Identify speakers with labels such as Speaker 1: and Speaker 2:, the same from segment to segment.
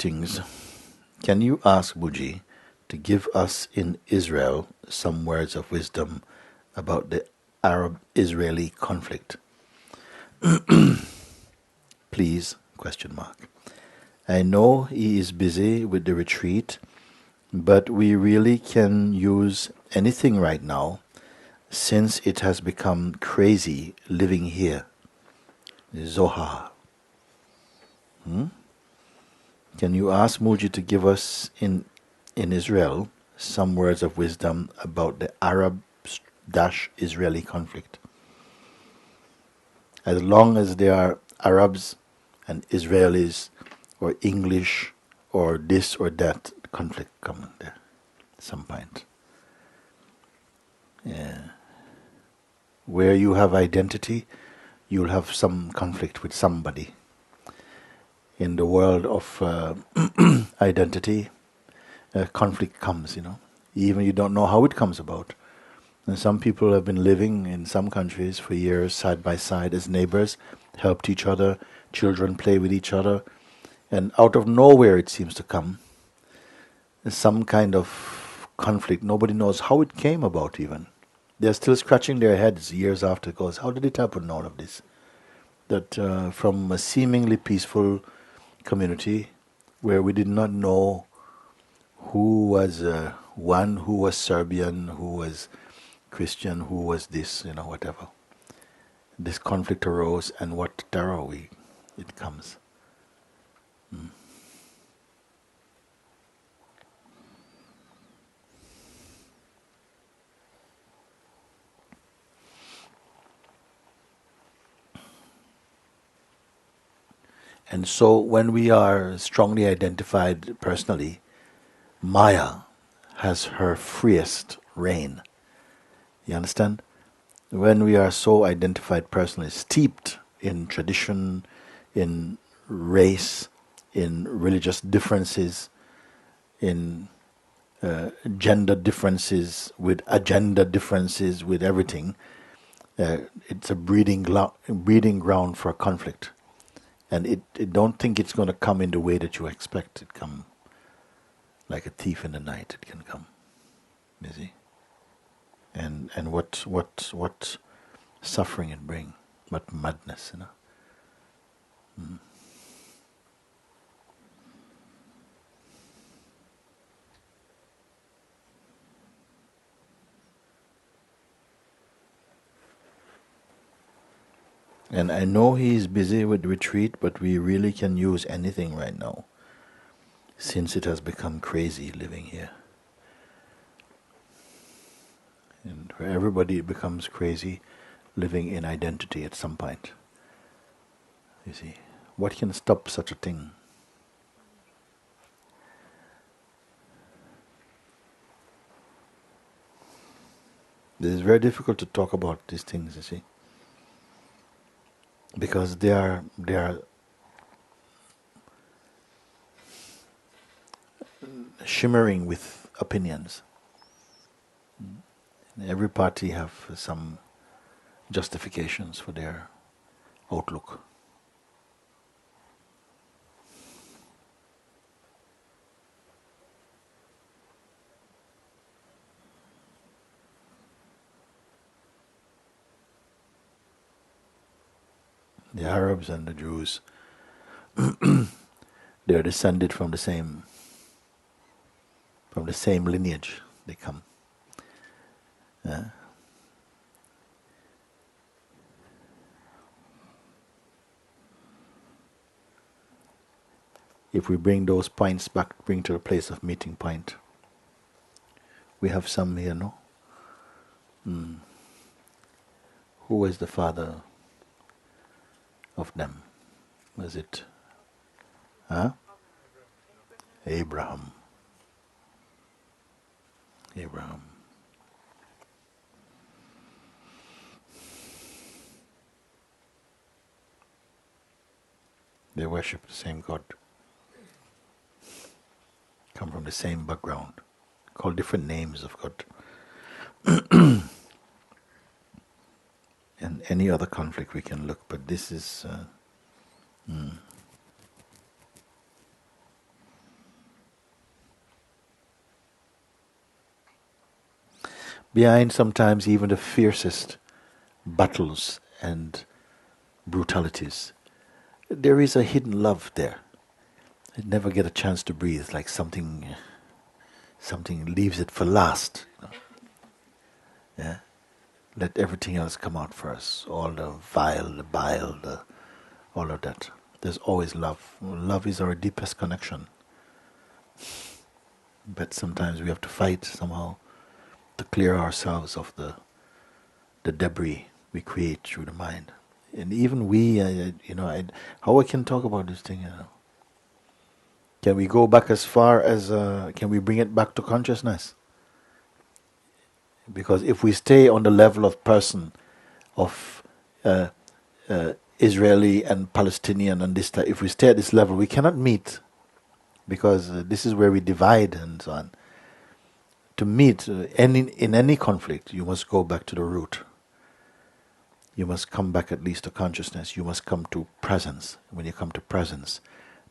Speaker 1: Greetings. Can you ask Mooji to give us in Israel some words of wisdom about the Arab Israeli conflict? Please, question mark. I know he is busy with the retreat, but we really can use anything right now since it has become crazy living here. Zohar. Hmm? Can you ask Mooji to give us in in Israel some words of wisdom about the Arab dash Israeli conflict? As long as there are Arabs and Israelis or English or this or that conflict coming there some point. Yeah. Where you have identity, you'll have some conflict with somebody. In the world of uh, identity, uh, conflict comes, you know. Even you don't know how it comes about. And some people have been living in some countries for years side by side as neighbors, helped each other, children play with each other, and out of nowhere it seems to come some kind of conflict. Nobody knows how it came about, even. They're still scratching their heads years after because how did it happen, all of this? That uh, from a seemingly peaceful community where we did not know who was uh, one, who was Serbian, who was Christian, who was this, you know, whatever. This conflict arose, and what terror we it comes. Mm. And so, when we are strongly identified personally, Maya has her freest reign. You understand? When we are so identified personally, steeped in tradition, in race, in religious differences, in uh, gender differences, with agenda differences, with everything, uh, it's a breeding, glo- breeding ground for conflict. And it, it don't think it's going to come in the way that you expect it come. Like a thief in the night, it can come. You see? And and what what what suffering it bring, what madness, you know. Mm. And I know he is busy with retreat, but we really can use anything right now since it has become crazy living here. And for everybody, it becomes crazy living in identity at some point. You see, what can stop such a thing? It is very difficult to talk about these things, you see because they are they are shimmering with opinions. Every party have some justifications for their outlook. The Arabs and the Jews, they are descended from the same from the same lineage. They come. Uh, if we bring those points back, bring to the place of meeting point, we have some here, no? Mm. Who was the father of them? Was it huh? Abraham? Abraham. They worship the same God, come from the same background, call different names of God. any other conflict we can look, but this is. Uh, mm. Behind sometimes even the fiercest battles and brutalities, there is a hidden love there. I never get a chance to breathe, like something, something leaves it for last. You know? Yeah let everything else come out first. All the vile, the bile, the, all of that. There's always love. Love is our deepest connection. But sometimes we have to fight somehow to clear ourselves of the the debris we create through the mind. And even we, uh, you know, I, how I can talk about this thing, you know. Can we go back as far as, uh, can we bring it back to consciousness? Because if we stay on the level of person, of uh, uh, Israeli and Palestinian and this, if we stay at this level, we cannot meet because uh, this is where we divide and so on. To meet uh, any, in any conflict, you must go back to the root. You must come back at least to consciousness. You must come to presence. When you come to presence,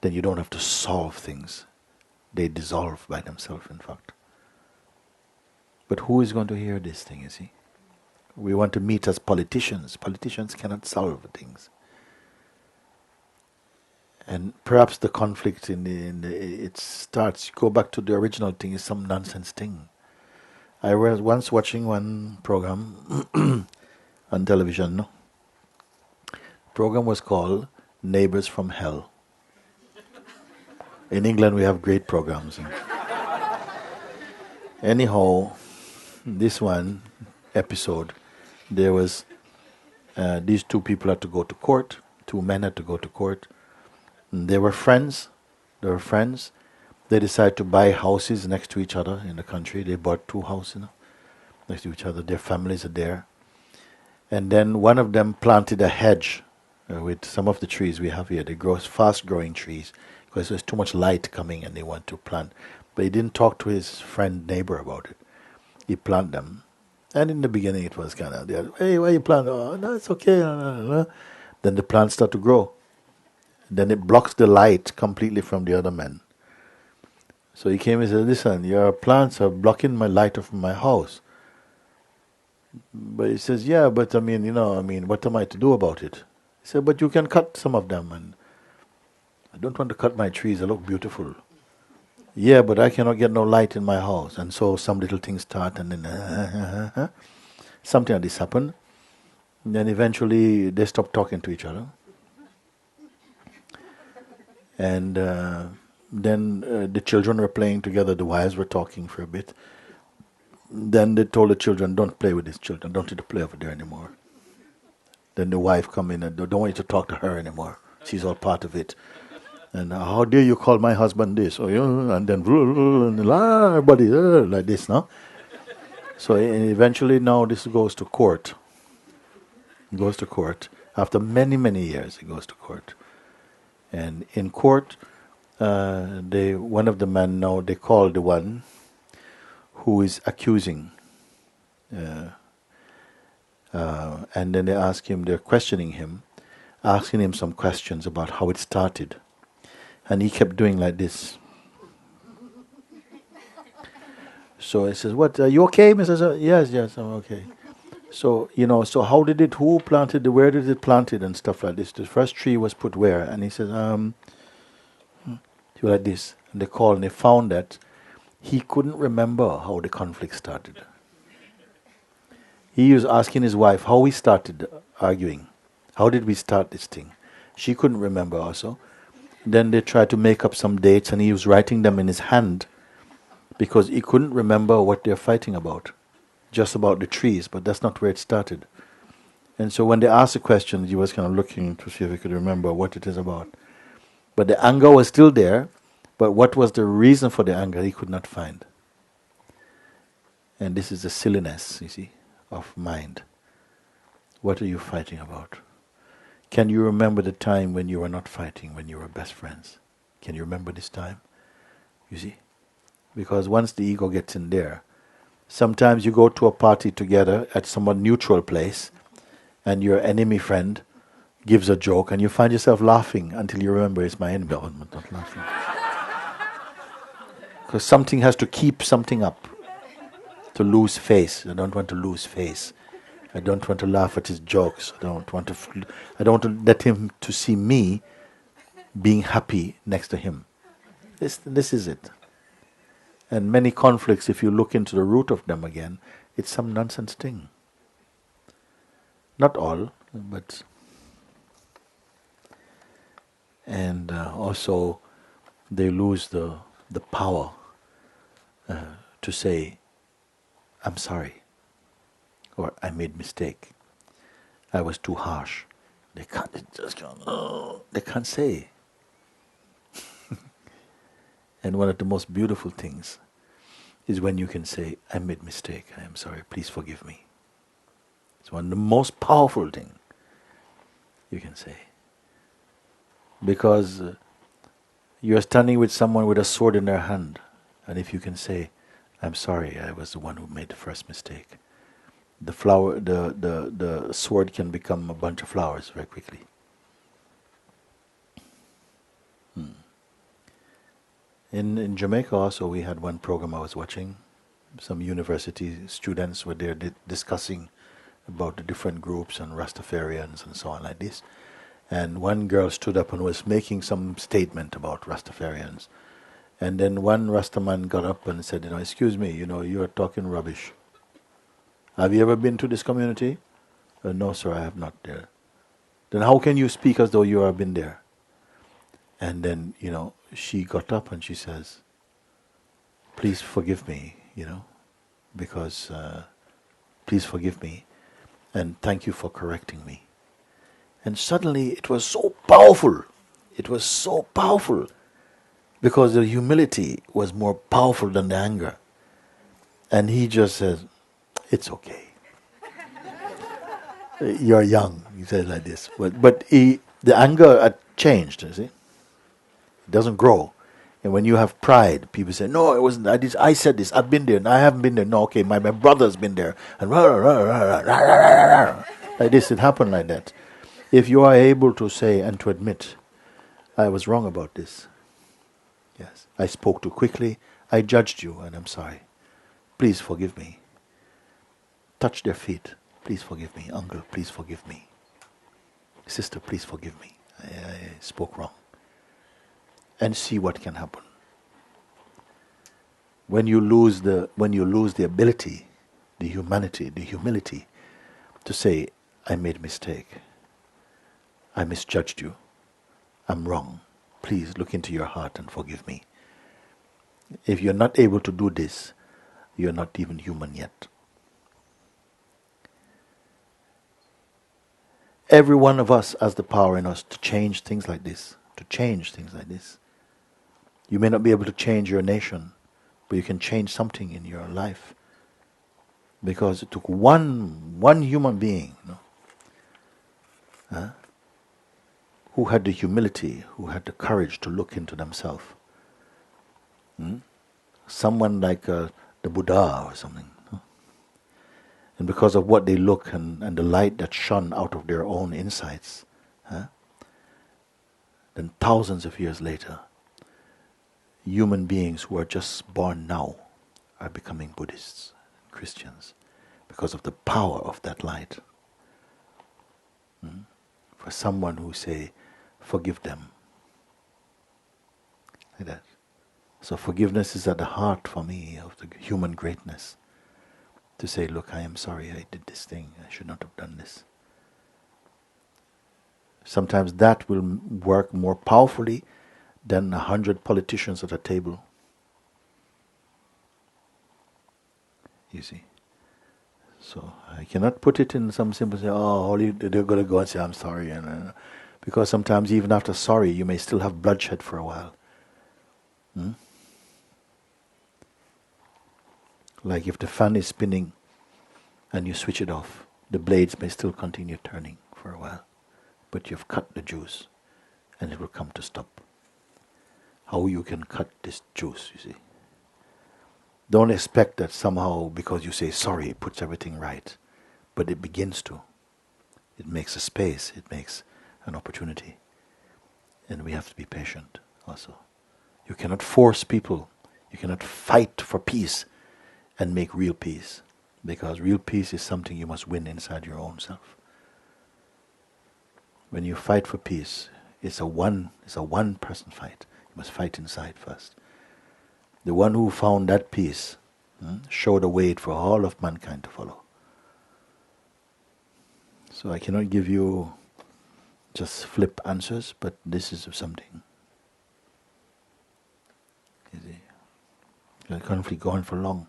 Speaker 1: then you don't have to solve things. They dissolve by themselves, in fact. But who is going to hear this thing, you see? We want to meet as politicians. Politicians cannot solve things. And perhaps the conflict in the, in the it starts, go back to the original thing, is some nonsense thing. I was once watching one program on television. No? Program was called Neighbors from Hell. In England, we have great programs. Anyhow, this one episode, there was uh, these two people had to go to court. Two men had to go to court. They were friends. They were friends. They decided to buy houses next to each other in the country. They bought two houses you know, next to each other. Their families are there. And then one of them planted a hedge uh, with some of the trees we have here. They grow fast growing trees because there's too much light coming and they want to plant. But he didn't talk to his friend neighbor about it. He planted them. And in the beginning it was kind of, hey, why you plant? Oh, no, it's okay. Then the plants start to grow. Then it blocks the light completely from the other men. So he came and said, listen, your plants are blocking my light from my house. But he says, yeah, but I mean, you know, I mean, what am I to do about it? He said, but you can cut some of them. And I don't want to cut my trees, they look beautiful. Yeah, but I cannot get no light in my house. And so some little things start and then something like this happened. And then eventually they stopped talking to each other. And uh, then uh, the children were playing together, the wives were talking for a bit. Then they told the children, don't play with these children, don't you to play over there anymore. Then the wife come in and don't want you to talk to her anymore. She's all part of it. And how dare you call my husband this? Oh, yeah, and then everybody uh, like this, no? So eventually now this goes to court. It goes to court. After many, many years it goes to court. And in court, uh, they one of the men now they call the one who is accusing. Uh, uh, and then they ask him, they're questioning him, asking him some questions about how it started. And he kept doing like this. So he says, What, are you okay, Mrs. Yes, yes, I'm okay. So, you know, so how did it, who planted it, where did it planted and stuff like this? The first tree was put where? And he says, um, he was like this. And they called and they found that he couldn't remember how the conflict started. He was asking his wife how we started arguing. How did we start this thing? She couldn't remember also. Then they tried to make up some dates and he was writing them in his hand because he couldn't remember what they're fighting about. Just about the trees, but that's not where it started. And so when they asked the question, he was kind of looking to see if he could remember what it is about. But the anger was still there, but what was the reason for the anger, he could not find. And this is the silliness, you see, of mind. What are you fighting about? Can you remember the time when you were not fighting, when you were best friends? Can you remember this time? You see? Because once the ego gets in there, sometimes you go to a party together at some neutral place, and your enemy friend gives a joke, and you find yourself laughing until you remember it's my enemy. Oh, I'm not laughing. Because something has to keep something up to lose face. I don't want to lose face. I don't want to laugh at his jokes. I don't want to. I don't want to let him to see me being happy next to him. This, this is it. And many conflicts, if you look into the root of them again, it's some nonsense thing. Not all, but. And uh, also, they lose the, the power uh, to say, I'm sorry, or I made mistake, I was too harsh. They can't, they just, oh, they can't say. And one of the most beautiful things is when you can say, I made mistake, I am sorry, please forgive me. It's one of the most powerful things you can say. Because uh, you're standing with someone with a sword in their hand, and if you can say, I'm sorry, I was the one who made the first mistake, the flower, the, the, the sword can become a bunch of flowers very quickly. Hmm. In, in Jamaica also we had one program I was watching. Some university students were there di- discussing about the different groups and Rastafarians and so on like this. And one girl stood up and was making some statement about Rastafarians. And then one Rastaman got up and said, you know, excuse me, you know, you're talking rubbish. Have you ever been to this community? Uh, no, sir, I have not there. Then how can you speak as though you have been there? And then, you know, she got up and she says, Please forgive me, you know, because uh, please forgive me and thank you for correcting me. And suddenly it was so powerful. It was so powerful because the humility was more powerful than the anger. And he just said, It's okay. You're young, he said like this. But, but he, the anger changed, you see. It doesn't grow. And when you have pride, people say, "No, it wasn't. I, did, I said this. I've been there, and I haven't been there." No, okay, my, my brother's been there, and rah, rah, rah, like this. It happened like that. If you are able to say and to admit, I was wrong about this. Yes, I spoke too quickly. I judged you, and I'm sorry. Please forgive me. Touch their feet. Please forgive me, uncle. Please forgive me. Sister, please forgive me. I, I spoke wrong and see what can happen. When you lose the when you lose the ability, the humanity, the humility to say, I made a mistake. I misjudged you. I'm wrong. Please look into your heart and forgive me. If you're not able to do this, you're not even human yet. Every one of us has the power in us to change things like this, to change things like this. You may not be able to change your nation, but you can change something in your life. Because it took one, one human being you know, huh, who had the humility, who had the courage to look into themselves. Hmm? Someone like uh, the Buddha or something. And because of what they look and, and the light that shone out of their own insights, huh? then thousands of years later, human beings who are just born now are becoming Buddhists, Christians, because of the power of that light. Hmm? For someone who say, forgive them. Like that. So forgiveness is at the heart for me of the human greatness. To say, look, I am sorry I did this thing, I should not have done this. Sometimes that will work more powerfully than a hundred politicians at a table. You see. So I cannot put it in some simple say, oh, holy, they're going to go and say, I'm sorry. And, uh, because sometimes even after sorry, you may still have bloodshed for a while. Hmm? Like if the fan is spinning and you switch it off, the blades may still continue turning for a while. But you've cut the juice and it will come to stop how you can cut this juice, you see. Don't expect that somehow because you say sorry it puts everything right. But it begins to. It makes a space, it makes an opportunity. And we have to be patient also. You cannot force people, you cannot fight for peace and make real peace. Because real peace is something you must win inside your own self. When you fight for peace, it's a one it's a one person fight. You must fight inside first. The one who found that peace hmm, showed a way for all of mankind to follow. So I cannot give you just flip answers, but this is something. The conflict going for long,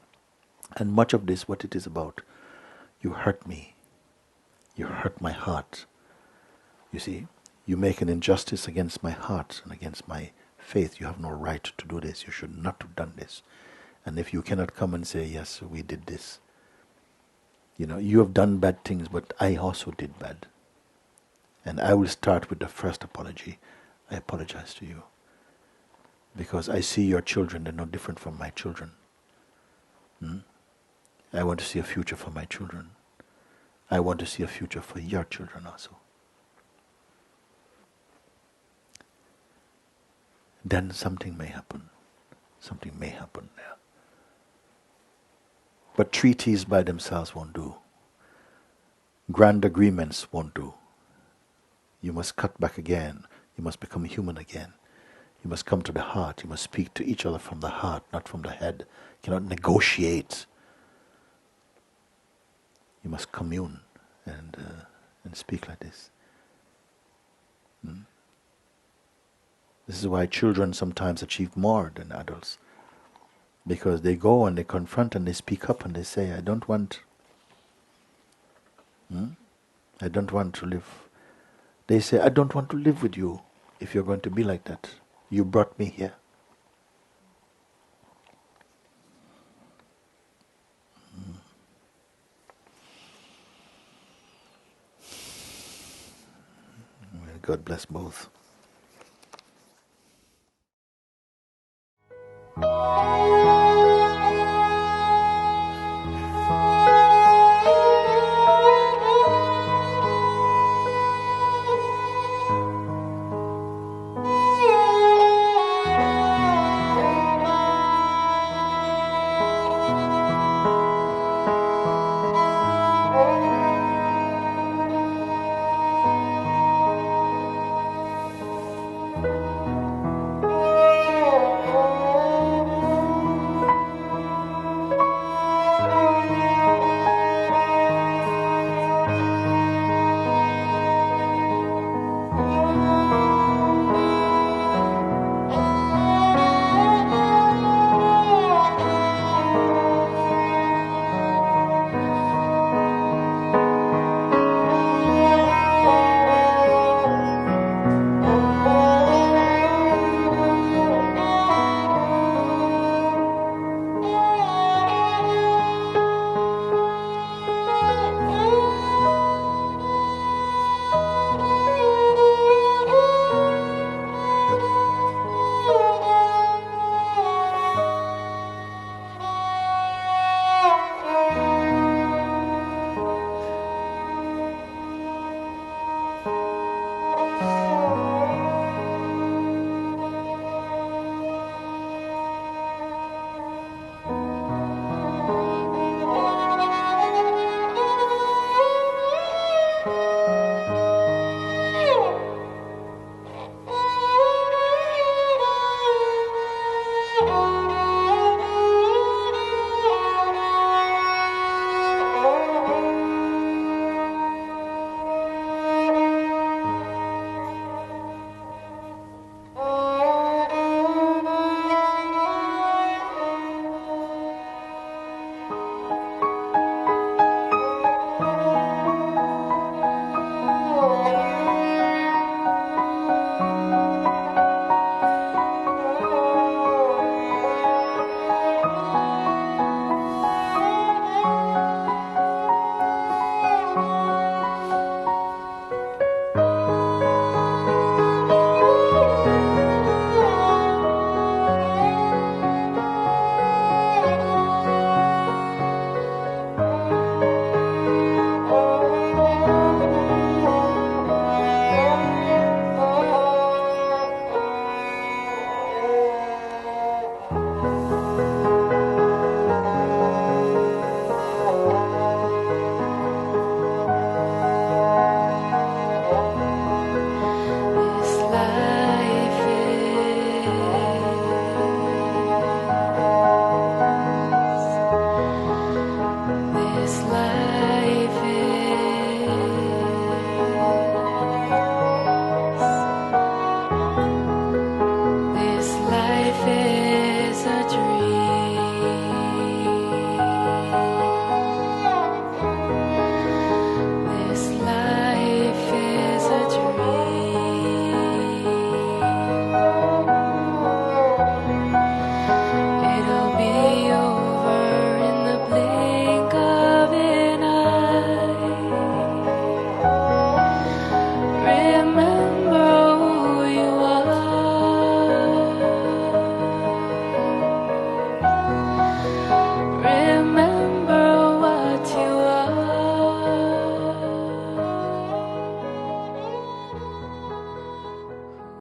Speaker 1: and much of this, what it is about, you hurt me, you hurt my heart. You see, you make an injustice against my heart and against my faith. You have no right to do this. You should not have done this. And if you cannot come and say, yes, we did this, you know, you have done bad things, but I also did bad. And I will start with the first apology. I apologize to you. Because I see your children, they're no different from my children. Hmm? I want to see a future for my children. I want to see a future for your children also. Then something may happen. Something may happen there. But treaties by themselves won't do. Grand agreements won't do. You must cut back again. You must become human again. You must come to the heart. You must speak to each other from the heart, not from the head. You cannot negotiate. You must commune and, uh, and speak like this. Hmm? This is why children sometimes achieve more than adults because they go and they confront and they speak up and they say, I don't want, hmm? I don't want to live. They say, I don't want to live with you if you're going to be like that. You brought me here. God bless both.